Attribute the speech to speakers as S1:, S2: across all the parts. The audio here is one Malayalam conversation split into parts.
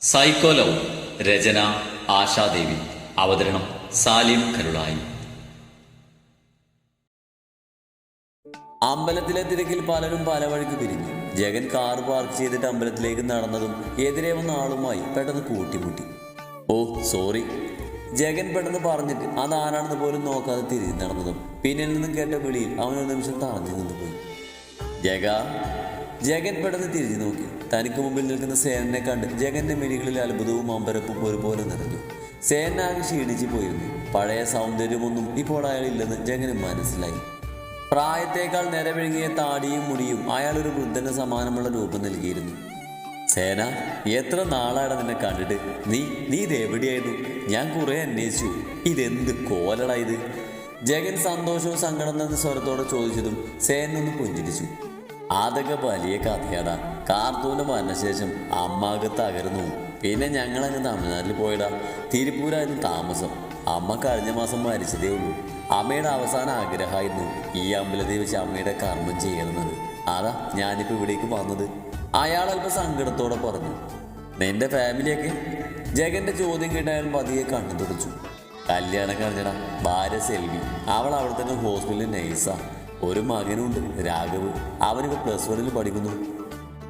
S1: സൈക്കോ ലവ് രചന ആശാദേവി. അവതരണം സാലിം കരുളായി.
S2: അമ്പലത്തിലെ തിരക്കിൽ പലരും പല വഴിക്ക് പിരിഞ്ഞു ജഗൻ കാർ പാർക്ക് ചെയ്തിട്ട് അമ്പലത്തിലേക്ക് നടന്നതും എതിരെ വന്ന ആളുമായി പെട്ടെന്ന് കൂട്ടിമുട്ടി. ഓ സോറി. ജഗൻ പെട്ടെന്ന് പറഞ്ഞിട്ട് അതാരാണെന്ന് പോലും നോക്കാതെ തിരിഞ്ഞു നടന്നതും പിന്നിൽ നിന്നും കേട്ട വിളിയിൽ അവനൊരു നിമിഷം തറഞ്ഞു നിന്ന് പോയി ജഗ ജഗൻ പെട്ടെന്ന് തിരിഞ്ഞു നോക്കി. തനിക്ക് മുമ്പിൽ നിൽക്കുന്ന സേനനെ കണ്ട് ജഗന്റെ മിഴികളിൽ അത്ഭുതവും അമ്പരപ്പും ഒരുപോലെ നിറഞ്ഞു. സേന ആകെ ക്ഷീണിച്ചു പോയിരുന്നു. പഴയ സൗന്ദര്യമൊന്നും ഇപ്പോൾ അയാളില്ലെന്ന് ജഗന് മനസ്സിലായി. പ്രായത്തേക്കാൾ നിലവിഴുങ്ങിയ താടിയും മുടിയും അയാൾ ഒരു വൃദ്ധന് സമാനമുള്ള രൂപം നൽകിയിരുന്നു. സേന എത്ര നാളാണ് നിന്നെ കണ്ടിട്ട്? നീ നീ ഇതെവിടെയായിരുന്നു ഞാൻ കുറെ അന്വേഷിച്ചു. ഇതെന്ത് കോലടാ ഇത്? ജഗൻ സന്തോഷവും സങ്കടം എന്ന സ്വരത്തോടെ ചോദിച്ചതും സേന ഒന്ന് പുഞ്ചിരിച്ചു. അതൊക്കെ വലിയ കഥയാടാ ശേഷം മരണശേഷം അമ്മാകെ തകർന്നു പിന്നെ ഞങ്ങൾ അങ്ങ് തമിഴ്നാട്ടിൽ പോയടാ. തിരുപ്പൂരായിരുന്നു താമസം. അമ്മ കഴിഞ്ഞ മാസം മരിച്ചതേ ഉള്ളൂ. അമ്മയുടെ അവസാന ആഗ്രഹമായിരുന്നു ഈ അമ്പലത്തിൽ വെച്ച് അമ്മയുടെ കർമ്മം ചെയ്യണമെന്നത് അതാ ഞാനിപ്പോ ഇവിടേക്ക് വന്നത്. അയാൾ അല്പം സങ്കടത്തോടെ പറഞ്ഞു നിന്റെ ഫാമിലിയൊക്കെ? ജഗന്റെ ചോദ്യം കേട്ട് അയാൾ പതിയെ കണ്ണു തുടച്ചു. കല്യാണം കഴിഞ്ഞടാ ഭാര്യ സെൽവി. അവൾ അവിടെ തന്നെ ഹോസ്പിറ്റലിൽ നഴ്സാ ഒരു മകനുണ്ട് രാഘവ്. അവനിപ്പോ പ്ലസ് വണ്ണിൽ പഠിക്കുന്നു.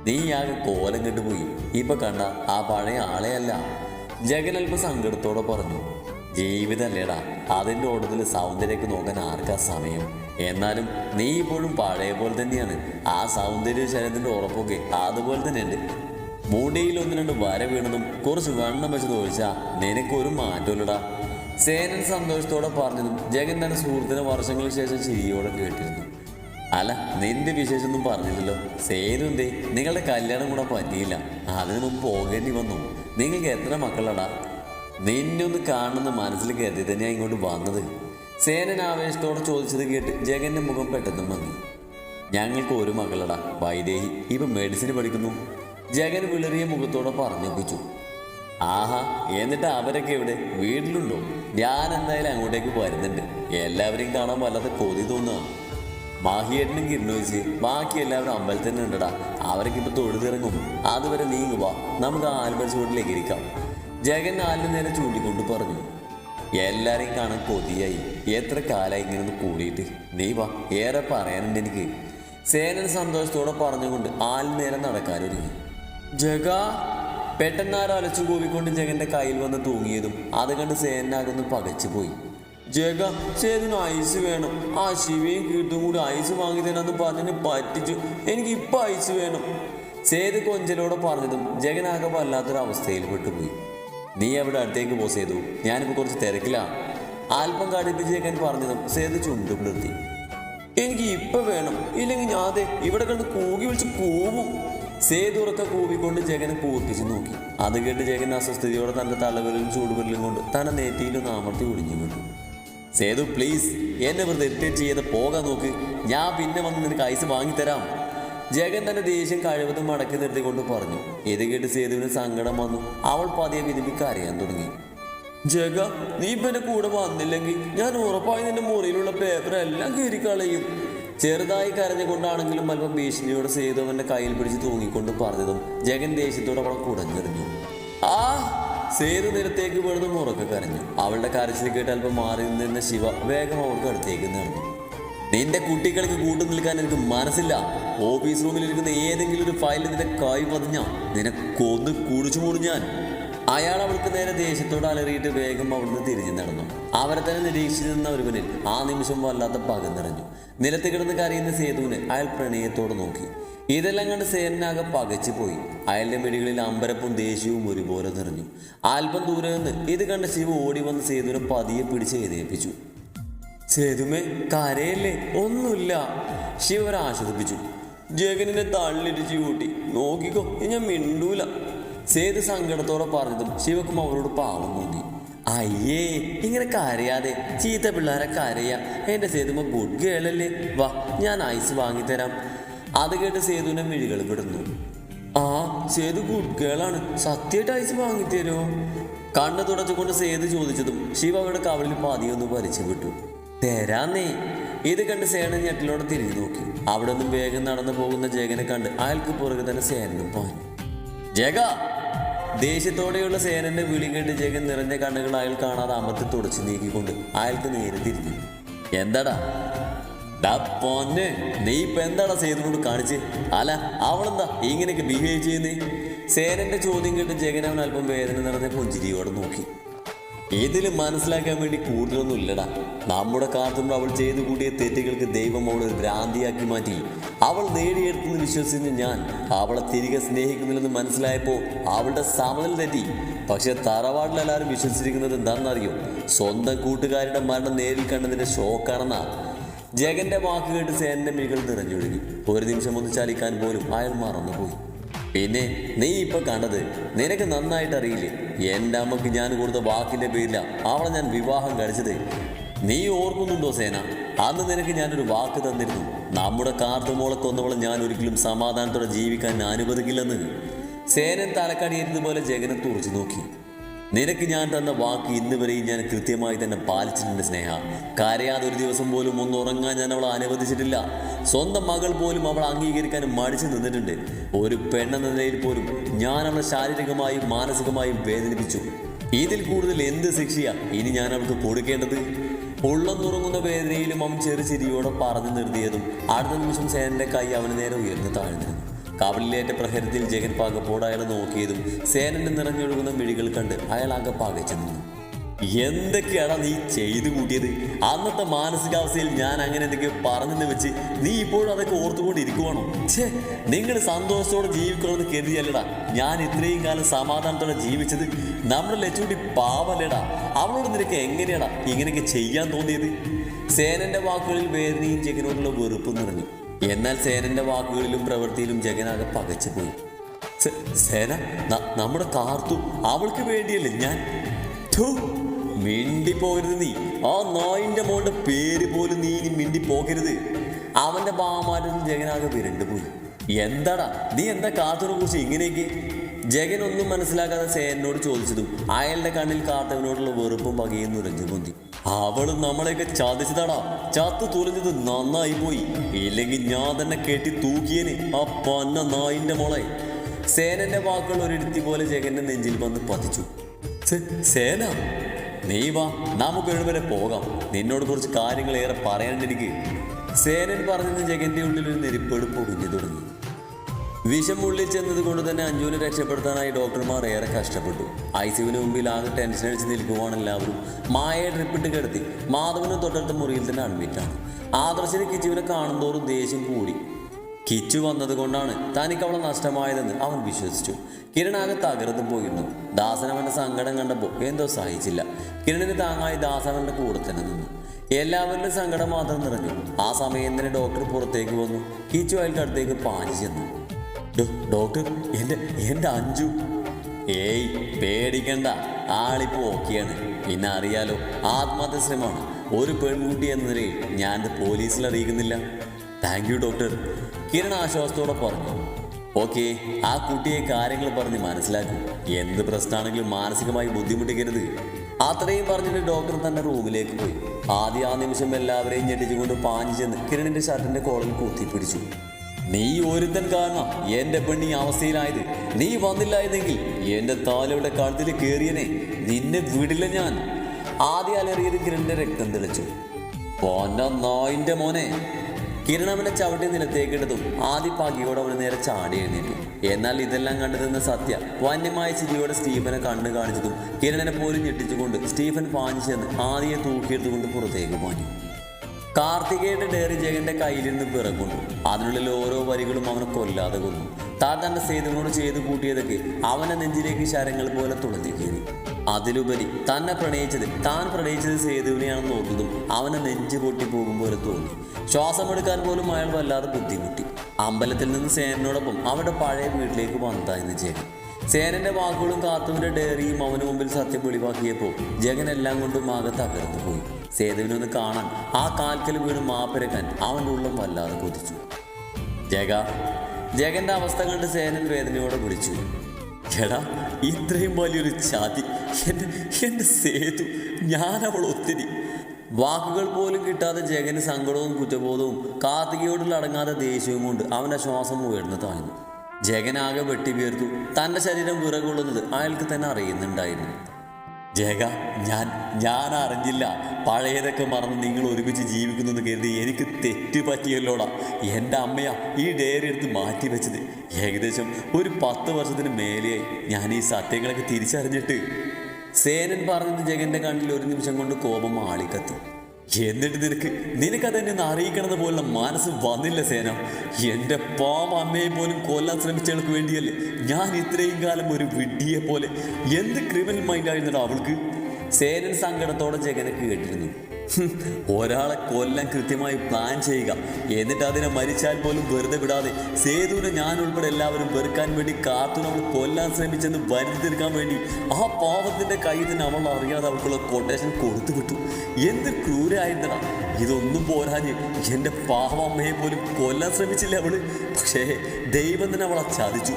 S2: നീ ആകെ കോലം കെട്ടുപോയി ഇപ്പൊ കണ്ട ആ പഴയ ആളെയല്ല. ജഗൻ അല്പം സങ്കടത്തോടെ പറഞ്ഞു ജീവിതല്ലേടാ അതിന്റെ ഓട്ടത്തിൽ സൗന്ദര്യമൊക്കെ നോക്കാൻ ആർക്കാ സമയം? എന്നാലും നീ ഇപ്പോഴും പഴയ പോലെ തന്നെയാണ്. ആ സൗന്ദര്യ ശരീരത്തിന്റെ ഉറപ്പൊക്കെ അതുപോലെ തന്നെ ഉണ്ട് മുടിയിൽ ഒന്ന് രണ്ട് വര വീണതും കുറച്ച് വെണ്ണം വെച്ചത് ഒഴിച്ചാ നിനക്കൊരു മാറ്റമില്ലടാ സേനൻ സന്തോഷത്തോടെ പറഞ്ഞതും ജഗൻ തന്റെ സുഹൃത്തിന് വർഷങ്ങൾക്ക് ശേഷം ചിരിയോടെ കേട്ടിരുന്നു. അല്ല നിന്റെ വിശേഷമൊന്നും പറഞ്ഞില്ലല്ലോ സേനുന്തേ നിങ്ങളുടെ കല്യാണം കൂടെ പറ്റിയില്ല. അതിനു മുമ്പ് പോകേണ്ടി വന്നു. നിങ്ങൾക്ക് എത്ര മക്കളടാ? നിന്നെ ഒന്ന് കാണുന്ന മനസ്സിൽ കരുതി തന്നെയാണ് ഇങ്ങോട്ട് വന്നത്. സേനൻ ആവേശത്തോടെ ചോദിച്ചത് കേട്ട് ജഗന്റെ മുഖം പെട്ടെന്ന് വന്നു ഞങ്ങൾക്ക് ഒരു മകളടാ വൈദേഹി. ഇപ്പം മെഡിസിൻ പഠിക്കുന്നു. ജഗൻ വിളറിയ മുഖത്തോടെ പറഞ്ഞൊപ്പിച്ചു. ആഹാ എന്നിട്ട് അവരൊക്കെ ഇവിടെ വീട്ടിലുണ്ടോ? ഞാൻ എന്തായാലും അങ്ങോട്ടേക്ക് വരുന്നുണ്ട്. എല്ലാവരെയും കാണാൻ വല്ലാത്ത കൊതി തോന്നുക മാഹിയേട്ടനും കിരണോയിച്ച് ബാക്കി എല്ലാവരും അമ്പലത്തിൽ തന്നെ ഉണ്ടടാ. അവരൊക്കെ ഇപ്പോൾ തൊഴുതിറങ്ങും. അതുവരെ നീങ്ങുക നമുക്ക് ആ ആൽബം ചൂട്ടിലേക്ക് ഇരിക്കാം. ജഗൻ ആലിന് നേരെ ചൂണ്ടിക്കൊണ്ട് പറഞ്ഞു. എല്ലാരെയും കാണാൻ കൊതിയായി. എത്ര കാലമായി ഇങ്ങനെ ഒന്ന് കൂടിയിട്ട്. നീ വാ. ഏറെ പറയാനുണ്ട് എനിക്ക്. സേനൻ സന്തോഷത്തോടെ പറഞ്ഞുകൊണ്ട് ആലിന് നേരെ നടക്കാനൊരുങ്ങി ജഗ പെട്ടെന്ന് ആരോ അലച്ചു കൂവിക്കൊണ്ട് ജഗന്റെ കയ്യിൽ വന്ന് തൂങ്ങിയതും അത് കണ്ട് സേനാകൊന്ന് പകച്ചു പോയി. ജഗ സേതിന് ഐസ് വേണം. ആ ശിവയും കീർത്തും കൂടി ഐസ് വാങ്ങി തരാന്ന് പറഞ്ഞു പറ്റിച്ചു. എനിക്ക് ഇപ്പൊ ഐസ് വേണം. സേത് കൊഞ്ചലോടെ പറഞ്ഞതും ജഗനാകെ വല്ലാത്തൊരു അവസ്ഥയിൽ പെട്ടുപോയി. നീ എവിടെ അടുത്തേക്ക് പോ സേതു? ഞാനിപ്പോ കുറച്ച് തിരക്കിലാണ് ആൽപ്പം കാടിപ്പിച്ച് ജഗൻ പറഞ്ഞതും സേത് ചുണ്ടു പുലർത്തി. എനിക്ക് ഇപ്പൊ വേണം. ഇല്ലെങ്കിൽ ഞാൻ അതെ ഇവിടെ കണ്ട് കൂകി വിളിച്ച് കൂവും. സേതുറക്ക കൂവിക്കൊണ്ട് ജഗനെ പൂർത്തിച്ച് നോക്കി. അത് കേട്ട് ജഗൻ അസ്വസ്ഥതയോടെ തന്റെ തലവിരലും ചൂടുവിരലും കൊണ്ട് തന്നെ നെറ്റിയിലൊന്ന് അമർത്തി ഒടിഞ്ഞു വിട്ടു സേതു പ്ലീസ് എന്നെ വെറുതെ ഇറിറ്റേറ്റ് ചെയ്ത് പോകാൻ നോക്ക്. ഞാൻ പിന്നെ വന്ന് നിനക്ക് ഐസ് വാങ്ങിത്തരാം. ജഗൻ തന്റെ ദേഷ്യം കഴിവതും മടക്കി നിർത്തിക്കൊണ്ട് പറഞ്ഞു. ഇത് കേട്ട് സേതുവിന് സങ്കടം വന്നു. അവൾ പതിയെ വിധിപ്പിക്ക് അറിയാൻ തുടങ്ങി. ജഗ നീ ഇപ്പൊ എന്റെ കൂടെ വന്നില്ലെങ്കിൽ ഞാൻ ഉറപ്പായി നിന്റെ മുറിയിലുള്ള പേപ്പർ എല്ലാം കീറിക്കളയും ചെറുതായി കരഞ്ഞുകൊണ്ടാണെങ്കിലും അല്പം ഭീഷണിയോട് സേതു അവന്റെ കയ്യിൽ പിടിച്ച് തൂങ്ങിക്കൊണ്ട് പറഞ്ഞതും ജഗൻ ദേഷ്യത്തോടെ അവളെ കുടഞ്ഞെറിഞ്ഞു ആ സേതു നിരത്തേക്ക് വീണതും ഉറക്കെ കരഞ്ഞു. അവളുടെ കരച്ചിൽ കേട്ട് അല്പം മാറി നിന്ന ശിവ വേഗം അവൾക്ക് അടുത്തേക്ക് നടന്നു. നിന്റെ കുട്ടികൾക്ക് കൂട്ടു നിൽക്കാൻ എനിക്ക് മനസ്സില്ല. ഓഫീസ് റൂമിൽ ഇരിക്കുന്ന ഏതെങ്കിലും ഒരു ഫയലിൽ നിന്റെ കായ് പതിഞ്ഞ നിനക്ക് കൊന്ന് കുടിച്ചു മൂടും അയാൾ അവൾക്ക് നേരെ ദേഷ്യത്തോട് അലറിയിട്ട് വേഗം അവിടുന്ന് തിരിഞ്ഞു നടന്നു. അവരെ തന്നെ നിരീക്ഷിച്ചു നിന്ന ഒരുവനിൽ ആ നിമിഷം വല്ലാത്ത പകം നിറഞ്ഞു. നിലത്ത് കിടന്ന് കരയുന്ന സേതുവിന് അയാൾ പ്രണയത്തോട് നോക്കി. ഇതെല്ലാം കണ്ട് സേനാകെ പകച്ചു പോയി. അയാളുടെ മിടികളിൽ അമ്പരപ്പും ദേഷ്യവും ഒരുപോലെ നിറഞ്ഞു. അല്പം ദൂരെ നിന്ന് ഇത് കണ്ട ശിവ ഓടി വന്ന് സേതുവിനെ പതിയെ പിടിച്ച് എഴുന്നേൽപ്പിച്ചു സേതുമേ കരയല്ലേ? ഒന്നുമില്ല. ശിവരെ ആശ്വസിപ്പിച്ചു. ജഗനിനെ തള്ളിടിച്ച് കൂട്ടി നോക്കിക്കോ ഞാൻ മിണ്ടൂല. സേതു സങ്കടത്തോടെ പറഞ്ഞതും ശിവക്കും അവരോട് പാവം തോന്നി അയ്യേ ഇങ്ങനെ കരയാതെ ചീത്ത പിള്ളേരെ കരയാ. എന്റെ സേതുമ ഗുഡ് ഗേളല്ലേ വാ ഞാൻ ഐസ് വാങ്ങിത്തരാം. അത് കേട്ട് സേതുവിനെ മിഴികൾ വിടുന്നു ആ സേതു ഗുഡ് ഗേളാണ് സത്യമായിട്ട് ഐസ് വാങ്ങിത്തരുമോ കണ്ണ് തുടച്ചുകൊണ്ട് സേതു ചോദിച്ചതും ശിവ അവരുടെ കവളിൽ പാതിയൊന്ന് പരിച്ചു വിട്ടു. തരാന്നേ. ഇത് കണ്ട് സേന ഞെട്ടിലോടെ തിരിഞ്ഞു നോക്കി. അവിടെ നിന്നും വേഗം നടന്നു പോകുന്ന ജഗനെ കണ്ട് അയാൾക്ക് പുറകെ തന്നെ സേനനും പാഞ്ഞു. ജഗ ദേഷ്യത്തോടെയുള്ള സേനന്റെ വിളി കേട്ട് ജഗൻ നിറഞ്ഞ കണ്ണുകൾ അയാൾ കാണാതെ അമർത്തി തുടച്ചു നീക്കിക്കൊണ്ട് അയാൾക്ക് നേരെ തിരിഞ്ഞു. എന്താടാ? പൊന്നെ നീ ഇപ്പൊ എന്താടാ സേതുനോട് കാണിച്ച്? അല്ല അവളെന്താ ഇങ്ങനെയൊക്കെ ബിഹേവ് ചെയ്യുന്നേ? സേനന്റെ ചോദ്യം കേട്ട് ജഗൻ അവൻ അല്പം വേദന നിറഞ്ഞ പുഞ്ചിരിയോടെ നോക്കി. ഇതിൽ മനസ്സിലാക്കാൻ വേണ്ടി കൂടുതലൊന്നും ഇല്ലടാ. നമ്മുടെ കാത്തുമ്പോൾ അവൾ ചെയ്തു കൂടിയ തെറ്റുകൾക്ക് ദൈവം അവളെ ഒരു ഭ്രാന്തിയാക്കി മാറ്റി. അവൾ നേടിയെടുത്തെന്ന് വിശ്വസിച്ച ഞാൻ അവളെ തിരികെ സ്നേഹിക്കുന്നില്ലെന്ന് മനസ്സിലായപ്പോൾ അവളുടെ സമനിൽ തെറ്റി. പക്ഷെ തറവാട്ടിൽ എല്ലാവരും വിശ്വസിച്ചിരിക്കുന്നത് എന്താണെന്നറിയോ? സ്വന്തം കൂട്ടുകാരുടെ മരണം നേരിൽ കണ്ടതിന്റെ ഷോക്കാണെന്നാ. ജഗന്റെ വാക്ക് കേട്ട് സേനന്റെ മികൾ നിറഞ്ഞൊഴുകി ഒരു നിമിഷം ഒന്ന് ചലിക്കാൻ പോലും അയാൾ മറന്നുപോയി. പിന്നെ നീ ഇപ്പൊ കണ്ടത് നിനക്ക് നന്നായിട്ട് അറിയില്ലേ? എന്റെ അമ്മയ്ക്ക് ഞാൻ കൊടുത്ത വാക്കിന്റെ പേരില അവളെ ഞാൻ വിവാഹം കഴിച്ചത്. നീ ഓർക്കുന്നുണ്ടോ സേന? അന്ന് നിനക്ക് ഞാനൊരു വാക്ക് തന്നിരുന്നു. നമ്മുടെ കാർത്തുമോളെ കൊന്നവളെ ഞാൻ ഒരിക്കലും സമാധാനത്തോടെ ജീവിക്കാൻ അനുവദിക്കില്ലെന്ന്. സേനൻ തലക്കടിയിരുന്നതുപോലെ ജഗനെ തുറച്ചു നോക്കി. നിനക്ക് ഞാൻ തന്ന വാക്ക് ഇന്ന് വരെയും ഞാൻ കൃത്യമായി തന്നെ പാലിച്ചിട്ടുണ്ട് സ്നേഹ. കരയാതെ ഒരു ദിവസം പോലും ഒന്ന് ഉറങ്ങാൻ ഞാൻ അവളെ അനുവദിച്ചിട്ടില്ല. സ്വന്തം മകൾ പോലും അവളെ അംഗീകരിക്കാൻ മടിച്ചു നിന്നിട്ടുണ്ട്. ഒരു പെണ്ണെന്ന നിലയിൽ പോലും ഞാൻ അവളെ ശാരീരികമായും മാനസികമായും വേദനിപ്പിച്ചു. ഇതിൽ കൂടുതൽ എന്ത് ശിക്ഷയാ? ഇനി ഞാൻ അവൾക്ക് കൊടുക്കേണ്ടത്? ഉള്ളം തുറങ്ങുന്ന വേദനയിലും അവൻ ചെറു ചിരിയോടെ പറഞ്ഞു നിർത്തിയതും അടുത്ത നിമിഷം സേനന്റെ കൈ അവന് നേരെ ഉയർന്നു താഴ്ന്നിരുന്നു. കവലിലേറ്റ പ്രഹരത്തിൽ ജഗൻ പാകപ്പോട് നോക്കിയതും സേനന്റെ നിറഞ്ഞൊഴുകുന്ന മിഴികൾ കണ്ട് അയാൾ ആകെ ചെന്നു. എന്തൊക്കെയാടാ നീ ചെയ്തു കൂട്ടിയത്? അന്നത്തെ മാനസികാവസ്ഥയിൽ ഞാൻ അങ്ങനെ എന്തൊക്കെയോ പറഞ്ഞെന്ന് വെച്ച് നീ ഇപ്പോഴും അതൊക്കെ ഓർത്തുകൊണ്ടിരിക്കുവാണോ? ഛേ നിങ്ങൾ സന്തോഷത്തോടെ ജീവിക്കണമെന്ന് കരുതിയല്ലടാ. ഞാൻ ഇത്രയും കാലം സമാധാനത്തോടെ ജീവിച്ചത് നമ്മുടെ ലച്ചുകൂടി പാവല്ലേടാ. അവളോട് നിനക്ക് എങ്ങനെയാടാ ഇങ്ങനെയൊക്കെ ചെയ്യാൻ തോന്നിയത്? സേനന്റെ വാക്കുകളിൽ വേദനയും ജഗനോടുള്ള വെറുപ്പും നിറഞ്ഞു. എന്നാൽ സേനന്റെ വാക്കുകളിലും പ്രവൃത്തിയിലും ജഗനാകെ പകച്ചുപോയി സേന നമ്മുടെ കാർത്തു അവൾക്ക് വേണ്ടിയല്ലേ ഞാൻ? മിണ്ടി മിണ്ടിപ്പോകരുത് നീ. ആ നായിന്റെ മോളുടെ പേര് പോലും നീ ഇനി മിണ്ടി പോകരുത് അവന്റെ ബാമാരും ജഗനാകെ വിരണ്ടുപോയി. എന്താടാ നീ എന്താ കാർത്തൂനെ കുറിച്ച് ഇങ്ങനെയൊക്കെ ജഗൻ ഒന്നും മനസ്സിലാക്കാതെ സേനോട് ചോദിച്ചതും അയാളുടെ കണ്ണിൽ കാർത്തവനോടുള്ള വെറുപ്പും പകയും രഞ്ജുപൊന്തി പൊന്തി. അവളും നമ്മളെയൊക്കെ ചതിച്ചതാടാ. ചത്തു തുലഞ്ഞത് നന്നായി പോയി. ഇല്ലെങ്കിൽ ഞാൻ തന്നെ കെട്ടി തൂക്കിയനെ. ആ പന്ന നായിന്റെ മോളെ. സേനന്റെ വാക്കുകൾ ഒരിടത്തി പോലെ ജഗന്റെ നെഞ്ചിൽ വന്ന് പതിച്ചു. "സേ- സേന നീ വാ. നമുക്ക് എഴുവരെ പോകാം. നിന്നോട് കുറച്ച് കാര്യങ്ങൾ ഏറെ പറയാണ്ടിരിക്കുക സേനൻ പറഞ്ഞത് ജഗന്റെ ഉള്ളിൽ ഒരു നെരിപ്പെടുപ്പ് കുഞ്ഞു തുടങ്ങി. വിഷം ഉള്ളിൽ ചെന്നത് കൊണ്ട് തന്നെ അഞ്ജുവിനെ രക്ഷപ്പെടുത്താനായി ഡോക്ടർമാർ ഏറെ കഷ്ടപ്പെട്ടു. ഐ സിയുവിന് മുമ്പിൽ ആകെ ടെൻഷൻ അടിച്ച് നിൽക്കുവാണ് എല്ലാവരും. മായയെ ട്രിപ്പിട്ട് കിടത്തി. മാധവന് തൊട്ടടുത്ത മുറിയിൽ തന്നെ അഡ്മിറ്റാണ് ആദർശന് കിച്ചുവിനെ കാണുന്തോറും ദേഷ്യം കൂടി. കിച്ചു വന്നത് കൊണ്ടാണ് തനിക്ക് അവളെ നഷ്ടമായതെന്ന് അവൻ വിശ്വസിച്ചു. കിരൺ ആകെ തകർന്നു പോയിരുന്നു. ദാസൻ അവന്റെ സങ്കടം കണ്ടപ്പോൾ എന്തോ സഹിച്ചില്ല. കിരണിന് താങ്ങായി ദാസൻ അവന്റെ കൂടെ തന്നെ നിന്നു. എല്ലാവരുടെ സങ്കടം മാത്രം നിറഞ്ഞു. ആ സമയം തന്നെ ഡോക്ടർ പുറത്തേക്ക് വന്നു. കിച്ചു അയാൾക്ക് അടുത്തേക്ക് പാഞ്ഞു ചെന്നു. "ഡോ- ഡോക്ടർ എന്റെ എന്റെ അഞ്ചു. ഏയ് പേടിക്കണ്ട. ആളിപ്പോ ഓക്കെയാണ് പിന്നെ അറിയാലോ ആത്മഹത്യ ശ്രമമാണ് ഒരു പെൺകുട്ടി എന്ന നിലയിൽ ഞാൻ ഇത് പോലീസിൽ അറിയിക്കുന്നില്ല. താങ്ക് യു ഡോക്ടർ കിരൺ ആശ്വാസത്തോടെ പറഞ്ഞു. ഓക്കെ ആ കുട്ടിയെ കാര്യങ്ങൾ പറഞ്ഞ് മനസ്സിലാക്കും. എന്ത് പ്രശ്നമാണെങ്കിലും മാനസികമായി ബുദ്ധിമുട്ടിക്കരുത്. അത്രയും പറഞ്ഞിട്ട് ഡോക്ടർ തന്നെ റൂമിലേക്ക് പോയി. ആദ്യ ആ നിമിഷം എല്ലാവരെയും ഞെട്ടിച്ചുകൊണ്ട് പാഞ്ഞു ചെന്ന് കിരണിന്റെ ഷർട്ടിന്റെ കോളിൽ കുത്തിപ്പിടിച്ചു. നീ ഒരുത്തൻ കാരണം എന്റെ പെണ്ണി അവസ്ഥയിലായത്. നീ വന്നില്ലായിരുന്നെങ്കിൽ എന്റെ താലയുടെ കഴുത്തിൽ കയറിയനെ നിന്നെ വിടില്ല ഞാൻ. ആദ്യ അലറിയത് കിരണിന്റെ രക്തം തെളിച്ചു. പോന്ന നായിന്റെ മോനെ. കിരൺ അവനെ ചവിട്ടി നിലത്തേക്കിട്ടതും ആദ്യ പകിയോടെ അവന് നേരെ ചാടി എഴുന്നേറ്റു. എന്നാൽ ഇതെല്ലാം കണ്ടു നിന്ന സത്യ വന്യമായ ചിരിയോടെ സ്റ്റീഫനെ കണ്ണു കാണിച്ചതും കിരണനെ പോലും ഞെട്ടിച്ചുകൊണ്ട് സ്റ്റീഫൻ പാഞ്ഞു ചെന്ന് ആദ്യം തൂക്കിയെടുത്തുകൊണ്ട് പുറത്തേക്ക് പാഞ്ഞു. കാർത്തികയുടെ ഡയറി കയ്യിൽ നിന്ന് പിറകൊണ്ടു അതിനുള്ളിൽ ഓരോ വരികളും അവനെ കൊല്ലാതെ കൊന്നു. താൻ തന്റെ സേതുവിനോട് ചെയ്തു കൂട്ടിയതൊക്കെ അവന്റെ നെഞ്ചിലേക്ക് ശരങ്ങൾ പോലെ തുളഞ്ഞു കയറി അതിലുപരി തന്നെ പ്രണയിച്ചത് താൻ പ്രണയിച്ചത് സേതുവിനെയാണെന്ന് ഓർത്തതും അവനെ നെഞ്ച് പൊട്ടി പോകും പോലെ തോന്നി. ശ്വാസമെടുക്കാൻ പോലും അയാൾ വല്ലാതെ ബുദ്ധിമുട്ടി. അമ്പലത്തിൽ നിന്ന് സേനനോടൊപ്പം അവരുടെ പഴയ വീട്ടിലേക്ക് വന്നതായിരുന്നു ജയൻ സേനന്റെ വാക്കുകളും കാത്തുവിന്റെ ഡയറിയും അവന് മുമ്പിൽ സത്യം വെളിവാക്കിയപ്പോൾ ജഗൻ എല്ലാം കൊണ്ടും ആകെ തകർന്നു പോയി സേതുവിനൊന്ന് കാണാൻ ആ കാൽക്കൽ വീണ് മാപ്പിരക്കാൻ അവന്റെ ഉള്ളം വല്ലാതെ കൊതിച്ചു. ജഗ ജഗന്റെ അവസ്ഥ കണ്ട് സേനൻ വേദനയോടെ വിളിച്ചു. എടാ ഇത്രയും വലിയൊരു ചാതി എന്റെ എന്റെ സേതു ഞാൻ അവൾ ഒത്തിരി. വാക്കുകൾ പോലും കിട്ടാതെ ജഗന് സങ്കടവും കുറ്റബോധവും കാർത്തികയോടുള്ള അടങ്ങാതെ ദേഷ്യവും കൊണ്ട് അവന്റെ ശ്വാസം ഉയർന്നു താഴ്ന്നു. ജഗനാകെ വെട്ടി വീർത്തു തന്റെ ശരീരം വിറകൊള്ളുന്നത് അയാൾക്ക് തന്നെ അറിയുന്നുണ്ടായിരുന്നു. ജഗ ഞാൻ ഞാൻ അറിഞ്ഞില്ല പഴയതൊക്കെ മറന്ന് നിങ്ങൾ ഒരുമിച്ച് ജീവിക്കുന്നെന്ന് കരുതി എനിക്ക് തെറ്റ് പറ്റിയല്ലോടാ. എന്റെ അമ്മയാ ഈ ഡയറി എടുത്ത് മാറ്റി വെച്ചത്. ഏകദേശം ഒരു പത്ത് വർഷത്തിന് മേലെയായി ഞാൻ ഈ സത്യങ്ങളൊക്കെ തിരിച്ചറിഞ്ഞിട്ട്. സേനൻ പറഞ്ഞത് ജഗന്റെ കണ്ണിൽ ഒരു നിമിഷം കൊണ്ട് കോപം ആളിക്കത്തി. എന്നിട്ട് നിനക്ക് നിനക്കതെന്നെ ഒന്ന് അറിയിക്കണത് പോലുള്ള മനസ്സ് വന്നില്ല സേന. എന്റെ പാവ അമ്മയെ പോലും കൊല്ലാൻ ശ്രമിച്ചവൾക്ക് വേണ്ടിയല്ലേ ഞാൻ ഇത്രയും കാലം ഒരു വിഡ്ഢിയെ പോലെ എന്ത് ക്രിമിനൽ മൈൻഡ് മൈൻഡായിരുന്നടാ അവൾക്ക്? സേനൻ സങ്കടത്തോടെ ജഗനെ കേട്ടിരുന്നു. ഒരാളെ കൊല്ലം കൃത്യമായി പ്ലാൻ ചെയ്യുക. എന്നിട്ട് അതിനെ മരിച്ചാൽ പോലും വെറുതെ വിടാതെ സേതുവിനെ ഞാൻ ഉൾപ്പെടെ എല്ലാവരും വെറുക്കാൻ വേണ്ടി കാത്തു നമ്മൾ കൊല്ലാൻ ശ്രമിച്ചെന്ന് വരുത്തി തീർക്കാൻ വേണ്ടി ആ പാവത്തിന്റെ കയ്യിൽ നിന്ന് അവൾ അറിയാതെ അവൾക്കുള്ള കൊട്ടേഷൻ കൊടുത്തു വിട്ടു. എന്ത് ക്രൂരായിരുന്നടാ ഇതൊന്നും പോരാഞ്ഞ് എന്റെ പാവമ്മയെ പോലും കൊല്ലാൻ ശ്രമിച്ചില്ല അവൾ? പക്ഷേ ദൈവം തന്നെ അവളെ ചതിച്ചു.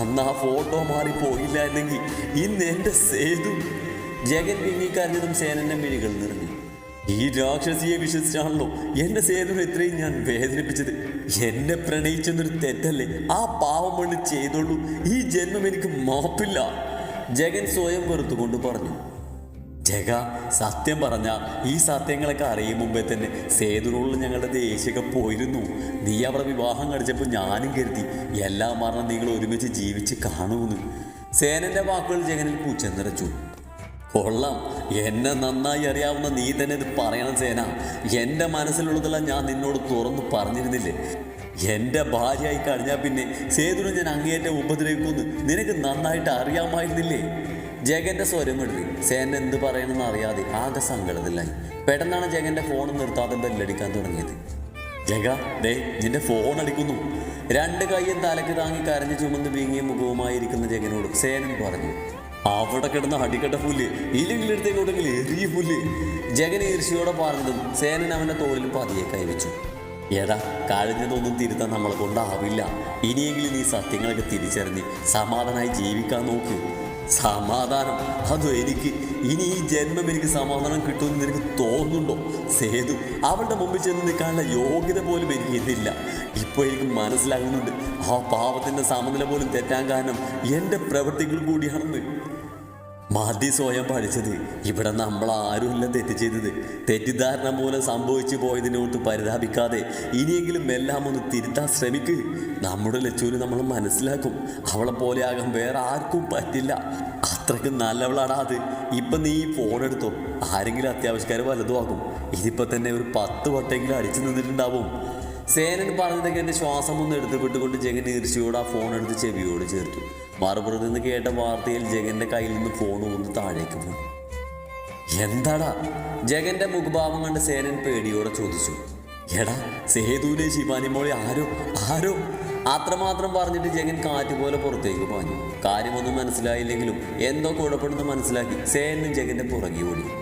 S2: അന്ന് ആ ഫോട്ടോ മാറി പോയില്ല എന്നെങ്കിൽ ഇന്ന് എന്റെ സേതു ജഗൻ വിങ്ങിക്കരഞ്ഞതും സേനന്റെ മിഴികൾ നിറഞ്ഞു. ഈ രാക്ഷസിയെ വിശ്വസിച്ചാണല്ലോ എന്റെ സേതുവിനെ ഇത്രയും ഞാൻ വേദനിപ്പിച്ചത്. എന്നെ പ്രണയിച്ചെന്നൊരു തെറ്റല്ലേ? ആ പാവം പണി ചെയ്തോളൂ. ഈ ജന്മം എനിക്ക് മാപ്പില്ല. ജഗൻ സ്വയം വെറുത്തുകൊണ്ട് പറഞ്ഞു. ജഗ സത്യം പറഞ്ഞ ഈ സത്യങ്ങളൊക്കെ അറിയും മുമ്പേ തന്നെ സേതുനോളിൽ ഞങ്ങളുടെ ദേഷ്യമൊക്കെ പോയിരുന്നു. നീ അവിടെ വിവാഹം കഴിച്ചപ്പോൾ ഞാനും കരുതി എല്ലാം മറന്ന് നിങ്ങൾ ഒരുമിച്ച് ജീവിച്ച് കാണുമെന്ന്. സേനന്റെ വാക്കുകൾ ജഗനിൽ പൂച്ചെന്നിറച്ചു കൊള്ളാം. എന്നെ നന്നായി അറിയാവുന്ന നീ തന്നെ ഇത് പറയണം സേന. എന്റെ മനസ്സിലുള്ളതെല്ലാം ഞാൻ നിന്നോട് തുറന്ന് പറഞ്ഞിരുന്നില്ലേ? എന്റെ ഭാര്യയായി കഴിഞ്ഞാൽ പിന്നെ സേതുനെ ഞാൻ അങ്ങേയറ്റം ഉപദ്രവിക്കുമെന്ന് നിനക്ക് നന്നായിട്ട് അറിയാമായിരുന്നില്ലേ? ജഗന്റെ സ്വരം വിടറി സേന എന്ത് പറയണമെന്ന് അറിയാതെ ആകെ സങ്കടത്തിലായി. പെട്ടെന്നാണ് ജഗന്റെ ഫോൺ നിർത്താതെ ബെല്ലടിക്കാൻ തുടങ്ങിയത്. ജഗ ദേ നിന്റെ ഫോൺ അടിക്കുന്നു. രണ്ട് കൈയും തലക്ക് താങ്ങി കരഞ്ഞു ചുമന്ന് വീങ്ങിയ മുഖവുമായിരിക്കുന്ന ജഗനോട് സേനൻ പറഞ്ഞു അവിടെ കിടന്ന അടിക്കട്ട പുല്ല് ഇല്ലെങ്കിൽ എടുത്തേക്കോട്ടെങ്കിൽ എറിയ പുല്ല്. ജഗൻ ഈർഷിയോടെ പറഞ്ഞതും സേനൻ അവന്റെ തോളിൽ പതിയെ കൈവച്ചു. എടാ കഴിഞ്ഞതൊന്നും തിരുത്താൻ നമ്മളെ കൊണ്ടാവില്ല. ഇനിയെങ്കിലും നീ സത്യങ്ങളൊക്കെ തിരിച്ചറിഞ്ഞ് സമാധാനമായി ജീവിക്കാൻ നോക്ക്. സമാധാനം അതോ എനിക്ക്? ഇനി ഈ ജന്മം എനിക്ക് സമാധാനം കിട്ടുമെന്ന് നിനക്ക് തോന്നുന്നുണ്ടോ? സേതു അവളുടെ മുമ്പിൽ ചെന്ന് നിൽക്കാനുള്ള യോഗ്യത പോലും എനിക്ക് ഇതില്ല ഇപ്പോൾ എനിക്ക് മനസ്സിലാകുന്നുണ്ട് ആ പാവത്തിന്റെ സമനില പോലും തെറ്റാൻ കാരണം എന്റെ പ്രവൃത്തികൾ കൂടിയാണെന്ന്. മതി സ്വയം പഠിച്ചത്. ഇവിടെ നമ്മൾ ആരുമല്ല തെറ്റ് ചെയ്തത്. തെറ്റിദ്ധാരണ മൂലം സംഭവിച്ചു പോയതിനോട്ട് പരിതാപിക്കാതെ ഇനിയെങ്കിലും എല്ലാം ഒന്ന് തിരുത്താൻ ശ്രമിക്ക്. നമ്മുടെ ലച്ചൂര് നമ്മൾ മനസ്സിലാക്കും. അവളെ പോലെ ആകാൻ വേറെ ആർക്കും പറ്റില്ല. അത്രയ്ക്ക് നല്ലവളാടാ അത്. ഇപ്പം നീ ഫോൺ എടുത്തോ. ആരെങ്കിലും അത്യാവശ്യക്കാർ വല്ലതും ആകും ഇതിപ്പോൾ തന്നെ ഒരു പത്ത് വട്ടെങ്കിലും അടിച്ചു നിന്നിട്ടുണ്ടാവും. സേനൻ പറഞ്ഞതൊക്കെ എന്റെ ശ്വാസം ഒന്ന് എടുത്ത് വിട്ടുകൊണ്ട് ജഗൻ ഈർച്ചയോട് ആ ഫോൺ എടുത്ത് ചെവിയോട് ചേർത്തു. മറുപുറത്ത് നിന്ന് കേട്ട വാർത്തയിൽ ജഗന്റെ കയ്യിൽ നിന്ന് ഫോൺ ഒന്ന് താഴേക്ക് പോയി എന്താടാ? ജഗന്റെ മുഖഭാവം കണ്ട് സേനൻ പേടിയോടെ ചോദിച്ചു. എടാ സേതുവിനെ ശിവാനി മോളി ആരോ ആരോ? അത്രമാത്രം പറഞ്ഞിട്ട് ജഗൻ കാറ്റ് പോലെ പുറത്തേക്ക് പാഞ്ഞു. കാര്യമൊന്നും മനസ്സിലായില്ലെങ്കിലും എന്തോ കുഴപ്പമെന്ന് മനസ്സിലാക്കി സേനും ജഗന്റെ പുറകെ ഓടി.